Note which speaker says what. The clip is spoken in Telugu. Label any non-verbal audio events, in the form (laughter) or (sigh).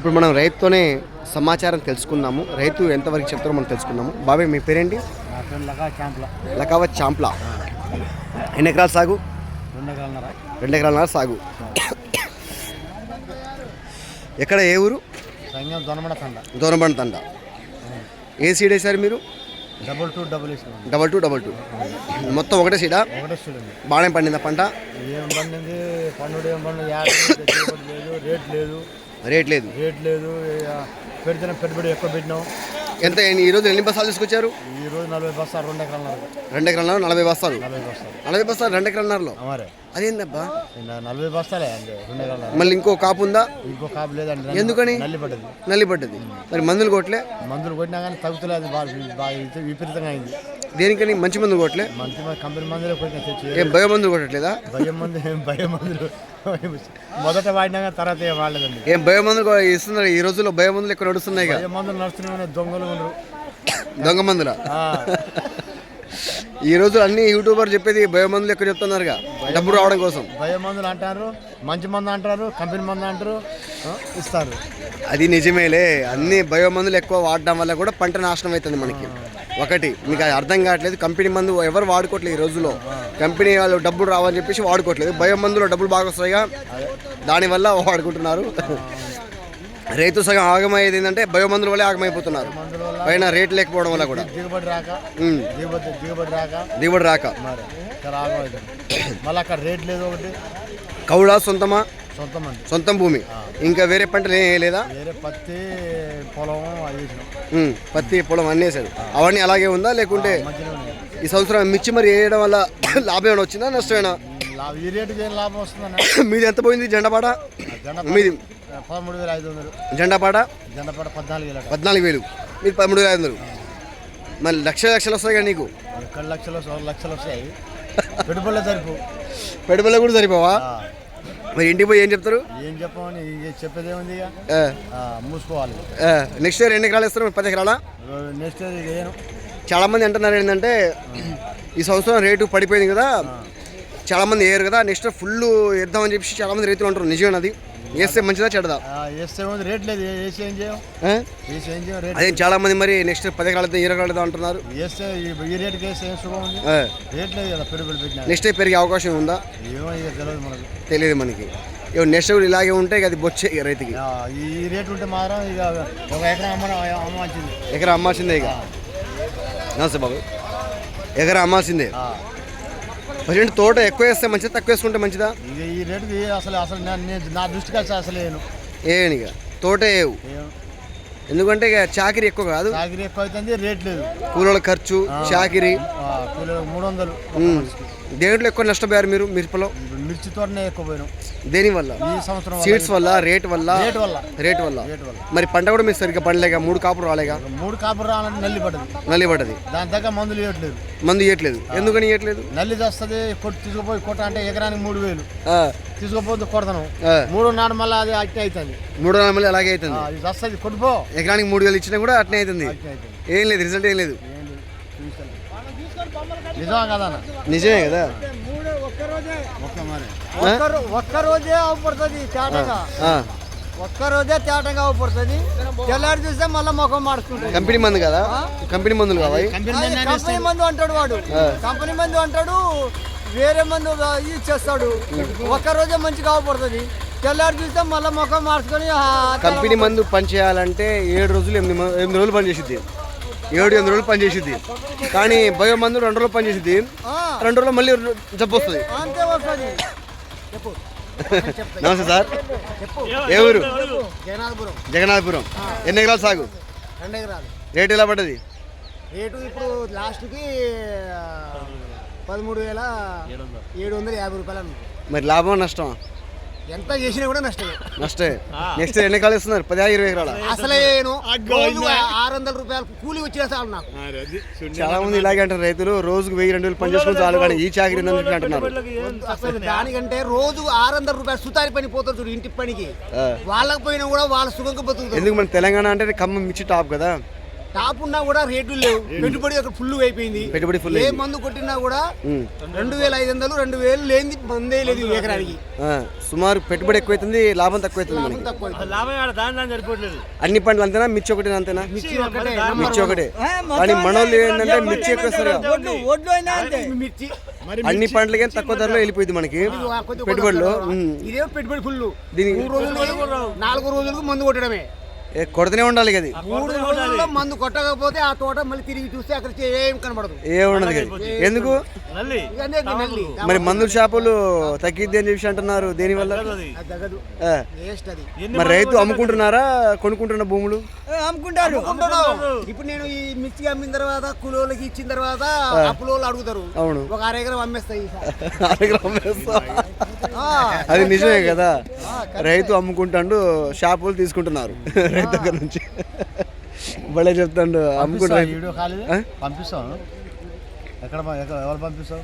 Speaker 1: ఇప్పుడు మనం రైతుతోనే సమాచారం తెలుసుకున్నాము రైతు ఎంతవరకు చెప్తారో మనం తెలుసుకున్నాము బాబాయ్ మీ పేరేంటి? లకావ చాంప్లా. ఎన్ని ఎకరాల సాగు?
Speaker 2: రెండు ఎకరాలన్నర
Speaker 1: ఎకరాల సాగు? ఎక్కడ ఏ ఊరు?
Speaker 2: సంగం దొనమడ తండ.
Speaker 1: ఏ సీడ్ వేసారు మీరు?
Speaker 2: Double two double
Speaker 1: double two double two. మొత్తం ఒకటే సీడా? బాగానే పండిందా పంట?
Speaker 2: ఏం పండింది? లేదు రేట్ లేదు.
Speaker 1: రేట్ లేదు.
Speaker 2: రేట్ లేదు ఇక పెడితేనే పెట్టుబడి ఎక్కువ పెట్టినాం.
Speaker 1: ఎంత ఈరోజు ఎన్ని బస్తాలు తీసుకొచ్చారు?
Speaker 2: ఈ రోజు నలభై బస్తాలు రెండు ఎకరాలన్నర.
Speaker 1: రెండు ఎకరాల నలభై బస్తాలు?
Speaker 2: నలభై బస్తాలు.
Speaker 1: నలభై బస్తాలు రెండు ఎకరాలన్నరలో?
Speaker 2: అమరే
Speaker 1: అదేందబ్బా
Speaker 2: నలభై బస్తాలే అండి రెండు ఎకరాలన్నర.
Speaker 1: మళ్ళీ ఇంకో కాపు ఉందా?
Speaker 2: ఇంకో కాపు లేదండి
Speaker 1: ఎందుకని?
Speaker 2: నల్లి పడ్డది.
Speaker 1: నల్లి పడ్డది. మరి మందులు కొట్టలే?
Speaker 2: మందులు కొట్టినా కానీ తగ్గుతలేదు బాగా బాగా విప- విపరీతంగా అయింది.
Speaker 1: దేనికని? మంచి మందులు కొట్టలే?
Speaker 2: మంచి కంపెనీ మందులే కొట్టినా
Speaker 1: ఏం భయ మందులు కొట్టట్లేదా?
Speaker 2: భయం మందు ఏం భయం మందులు? మొదట వాడినాక తర్వాత ఏం వాడలేదండి.
Speaker 1: ఏం భయ మందులు ఇస్తున్నారు ఈ రోజుల్లో భయ మందులు ఎక్కువ నడుస్తున్నాయి
Speaker 2: భయం మందులు నడుస్తున్నాయి దొంగలు ఉండరు.
Speaker 1: దొంగ మందుల? ఈ రోజు అన్ని యూట్యూబర్ చెప్పేది భయ మందులు ఎక్కువ చెప్తున్నారుగా? డబ్బు రావడం కోసం.
Speaker 2: భయం మందులు అంటారు మంచి మందు అంటారు కంపెనీ మందు అంటారు ఇస్తారు.
Speaker 1: అది నిజమేలే. అన్ని భయ మందులు ఎక్కువ వాడడం వల్ల కూడా పంట నాశనం అవుతుంది మనకి. ఒకటి మీకు అది అర్థం కావట్లేదు కంపెనీ మందు ఎవరు వాడుకోవట్లేదు ఈ రోజుల్లో. కంపెనీ వాళ్ళు డబ్బులు రావని చెప్పేసి వాడుకోవట్లేదు భయ మందులో డబ్బులు బాగా వస్తాయిగా. దానివల్ల వాడుకుంటున్నారు. రైతు సగం ఆగమయ్యేది ఏంటంటే భయ మందుల వల్లే ఆగమైపోతున్నారు. పైన రేట్ లేకపోవడం వల్ల కూడా.
Speaker 2: దిగుబడి రాక దిగుబడి రాక.
Speaker 1: దిగుబడి రాక.
Speaker 2: మళ్ళీ అక్కడ రేట్ లేదు ఒకటి.
Speaker 1: కౌడా సొంతమా?
Speaker 2: సొంతం
Speaker 1: భూమి. ఇంకా వేరే పంటలు ఏం లేదా
Speaker 2: వేరే పత్తి పొలం
Speaker 1: పత్తి పొలం అన్నేసారు అవన్నీ అలాగే ఉందా? లేకుంటే ఈ సంవత్సరం మిర్చి మరి వేయడం వల్ల (coughs) లాభం ఏమైనా వచ్చిందా? నష్టమేనా (coughs) మీది ఎంత పోయింది? జెండాపాట?
Speaker 2: జెండా
Speaker 1: మీది
Speaker 2: పదమూడు వేల ఐదు వందలు.
Speaker 1: జెండాపాట
Speaker 2: జెండపాట పద్నాలుగు వేల
Speaker 1: పద్నాలుగు వేలు. మీది పదమూడు వేల ఐదు వందలు. మరి లక్ష లక్షలు వస్తాయి కదా నీకు?
Speaker 2: ఎక్కడ లక్షలు వస్తాయి, లక్షలు వస్తాయి. పెట్టుబడులు సరిపో
Speaker 1: పెట్టుబడులు కూడా సరిపోవా? మరి ఇంటికి పోయి ఏం చెప్తారు?
Speaker 2: ఏం చెప్పమని చెప్పేది ఏముంది మూసుకోవాలి.
Speaker 1: నెక్స్ట్ ఇయర్ ఎన్ని ఎకరాలు ఇస్తారు పది ఎకరాలా?
Speaker 2: నెక్స్ట్ ఇయర్ ఏను.
Speaker 1: చాలా మంది అంటున్నారు ఏంటంటే ఈ సంవత్సరం రేటు పడిపోయింది కదా. చాలా మంది వేయరు కదా. నెక్స్ట్ ఫుల్ వేద్దామని చెప్పి చాలా మంది రైతులు అంటారు నిజమేనా అది? వేస్తే మంచిదా చెడదా
Speaker 2: వేస్తే రేట్ లేదు. వేసి ఏం చేయం?
Speaker 1: ఆ?
Speaker 2: వేసి ఏం చేయం? రేట్
Speaker 1: అదే చాలా మంది మరి నెక్స్ట్ పది ఎకరాలు ఇరవై ఎకరాలు అంటున్నారు.
Speaker 2: వేస్తే ఈ- రేటుకి వేస్తే ఏం సుఖం ఉంది?
Speaker 1: ఆ,
Speaker 2: రేట్ లేదు కదా పెట్టుబడి పెట్టినా.
Speaker 1: నెక్స్ట్ పెరిగే అవకాశం ఉందా?
Speaker 2: ఏమో ఇక తెలియదు మనకు.
Speaker 1: తెలియదు మనకి. ఇక నెక్స్ట్ కూడా ఇలాగే ఉంటే అది బొచ్చే ఇక రైతుకి.
Speaker 2: ఈ రేట్ ఉంటే మాత్రం ఇక ఒక ఎకరం అమ్మ అమ్మాల్సింది.
Speaker 1: ఎకరా అమ్మాల్సిందే ఇక. నమస్తే బాబు. ఎకరా అమ్మాల్సిందే. ప్రజెంట్ తోట ఎక్కువ వేస్తే మంచిదా? తక్కువ వేసుకుంటే మంచిదా?
Speaker 2: ఈ రేటుకి అసలు అసలు నా- నేను నా దృష్టికి అసలు అసలు వేయను.
Speaker 1: ఏను ఇక? తోట వేయవు.
Speaker 2: ఏం-
Speaker 1: ఎందుకంటే ఇక చాకిరి ఎక్కువ కాదు.
Speaker 2: చాకరీ ఎక్కువ అవుతుంది రేట్ లేదు.
Speaker 1: కూలోళ్ళ ఖర్చు చాకిరి.
Speaker 2: ఆ, కిలో మూడు వందలు.
Speaker 1: ఉమ్. దేంట్లో ఎక్కువ నష్టపోయారు మీరు మిరపలో?
Speaker 2: మిర్చి తోటనే ఎక్కువ పోయినాం
Speaker 1: దేని వల్ల?
Speaker 2: ఈ సంవత్సరం వల్ల
Speaker 1: సీడ్స్ వల్ల రేట్ వల్ల?
Speaker 2: రేట్ వల్ల.
Speaker 1: రేట్ వల్ల.
Speaker 2: రేట్ వల్ల.
Speaker 1: మరి పంట కూడా మీరు సరిగ్గా పడలేక మూడు కాపులు రాలేగా?
Speaker 2: మూడు కాపులు రావాలంటే నల్లి పడ్డది.
Speaker 1: నల్లి పడ్డది.
Speaker 2: దాని దగ్గర మందులు ఇవ్వట్లేదు
Speaker 1: మందు ఇవ్వట్లేదు ఎందుకని ఇవ్వట్లేదు
Speaker 2: నల్లి చేస్తుంది కొట్టి తీసుకుపోయి కొట్ట అంటే ఎకరానికి మూడు వేలు. తీసుకుపోతే కొడతాను. మూడు నాడు మళ్ళీ అది అట్నే అవుతుంది
Speaker 1: మూడు వందల మళ్ళీ అలాగే అవుతుంది
Speaker 2: ఇది వస్తుంది కొట్టుపో.
Speaker 1: ఎకరానికి మూడు వేలు ఇచ్చినా కూడా అట్నే అవుతుంది ఏం లేదు రిజల్ట్ ఏం లేదు.
Speaker 2: నిజమా కదా?
Speaker 1: నిజమే కదా?
Speaker 3: ఒక్కరు ఒక్కరోజే అవపడుతుంది తేటగా.
Speaker 1: ఆ,
Speaker 3: ఒక్కరోజే తేటగా అవపడుతుంది. తెల్లారి చూస్తే మళ్ళీ ముఖం మార్చుకుంటుంది
Speaker 1: కంపెనీ మందు కదా? కంపెనీ మందులు కావాలి
Speaker 2: కంపెనీ మంది
Speaker 3: కంపెనీ మందు అంటాడు వాడు. కంపెనీ మందు అంటాడు వేరే మందు యూజ్ చేస్తాడు. ఒక్కరోజే మంచిగా అవపడుతుంది. తెల్లారి చూస్తే మళ్ళీ ముఖం మార్చుకొని
Speaker 1: కంపెనీ మందు పనిచేయాలంటే ఏడు రోజులు ఎనిమిది ఎనిమిది రోజులు పనిచేసిద్ది ఏడు ఎనిమిది రోజులు పనిచేసిద్ది కానీ బయో మందు రెండు రోజులు పనిచేసిద్ది
Speaker 3: ఆ,
Speaker 1: రెండు రోజులు మళ్ళీ జబ్బు వస్తుంది.
Speaker 3: అంతే వస్తుంది. చెప్పు. (laughs)
Speaker 1: నమస్తే సార్. ఏ ఊరు?
Speaker 3: జగన్నాథపురం.
Speaker 1: జగన్నాథపురం ఎన్ని ఎకరాలు సాగు?
Speaker 3: రెండు ఎకరాలు.
Speaker 1: రేట్ ఎలా పడ్డది?
Speaker 3: రేటు ఇప్పుడు లాస్ట్కి పదమూడు వేల ఏడు వందల. యాభై రూపాయలు అన్నమాట.
Speaker 1: మరి లాభం నష్టం
Speaker 3: ఎంత చేసినా కూడా నష్టమే.
Speaker 1: నష్టే నెక్స్ట్ ఎన్ని ఎకరాలు ఇస్తున్నారు? పది ఇరవై ఎకరాల?
Speaker 3: అసలే నేను రోజు ఆరు వందల రూపాయలు కూలి వచ్చిన చాలు నాకు.
Speaker 1: చాలా మంది ఇలాగే అంటారు రైతులు రోజుకు వెయ్యి రెండు వేలు పని చేసుకుని చాలు కానీ ఈ చాకరీ అంటున్నారు?
Speaker 3: అసలు దానికంటే రోజు ఆరు వందల రూపాయలు సుతారి పని పోతారు చూడు ఇంటి పనికి. వాళ్ళకి పోయినా కూడా వాళ్ళ సుఖంగా బతుకుతారు.
Speaker 1: ఎందుకు మన తెలంగాణ అంటే ఖమ్మం మిర్చి టాప్ కదా?
Speaker 4: టాప్ ఉన్నా కూడా రేట్లు లేవు. పెట్టుబడి ఒక ఫుల్ అయిపోయింది.
Speaker 1: పెట్టుబడి full
Speaker 4: ఏ. మందు కొట్టినా కూడా. రెండు వేల ఐదు వందలు రెండు వేలు లేనిది మందే లేదు ఎకరానికి.
Speaker 1: ఆ, సుమారు పెట్టుబడి ఎక్కువైతుంది లాభం తక్కువైతుంది మనకి.
Speaker 4: తక్కువ
Speaker 5: సరిపోవట్లేదు.
Speaker 1: అన్ని పంటలు అంతేనా? మిర్చి ఒకటి అంతేనా?
Speaker 4: మిర్చి ఒకటే
Speaker 1: కానీ మనోళ్ళు
Speaker 3: అంటే
Speaker 1: ఏంటంటే మిర్చి ఎక్కువ
Speaker 4: మిర్చి.
Speaker 1: అన్ని పంటలకి తక్కువ ధరలో వెళ్ళిపోయింది మనకి పెట్టుబడులు.
Speaker 4: ఇదే పెట్టుబడి ఫుల్
Speaker 1: దీని
Speaker 4: మూడు రోజులు నాలుగు రోజులకు మందు కొట్టడమే.
Speaker 1: ఏ, కొడుతూనే ఉండాలి కదా
Speaker 4: మూడు రోజుల్లో మందు కొట్టకపోతే ఆ తోట మళ్ళీ తిరిగి చూస్తే అక్కడ ఏం కనబడదు.
Speaker 1: ఏ ఉండదు కదా ఎందుకు?
Speaker 5: నల్లి.
Speaker 4: ఇక అదే నల్లి.
Speaker 1: మరి మందుల షాపులు తగ్గిద్ది అని చెప్పి అంటున్నారు. దేనివల్ల
Speaker 5: అది.
Speaker 4: అది తగ్గదు.
Speaker 1: ఆ,
Speaker 4: వేస్ట్ అది.
Speaker 1: మరి రైతు అమ్ముకుంటున్నారా? కొనుక్కుంటున్న భూములు?
Speaker 3: అమ్ముకుంటారు.
Speaker 4: ఇప్పుడు నేను ఈ మిర్చి అమ్మిన తర్వాత కులోళ్ళకి ఇచ్చిన తర్వాత ఆ. కులోళ్ళు అడుగుతారు.
Speaker 1: అవును.
Speaker 4: ఒక అర ఎకరం అమ్మేస్తాయి
Speaker 1: అరగ్రామ్ అమ్మేస్తా. (laughs) అది నిజమే కదా? రైతు అమ్ముకుంటాడు షాపులు తీసుకుంటున్నారు. రైతు దగ్గర నుంచి. భలే చెప్తాడు అమ్ముకుంటాడు?
Speaker 2: పంపిస్తాను. ఎక్కడ ఎక్కడ ఎవరు పంపిస్తావు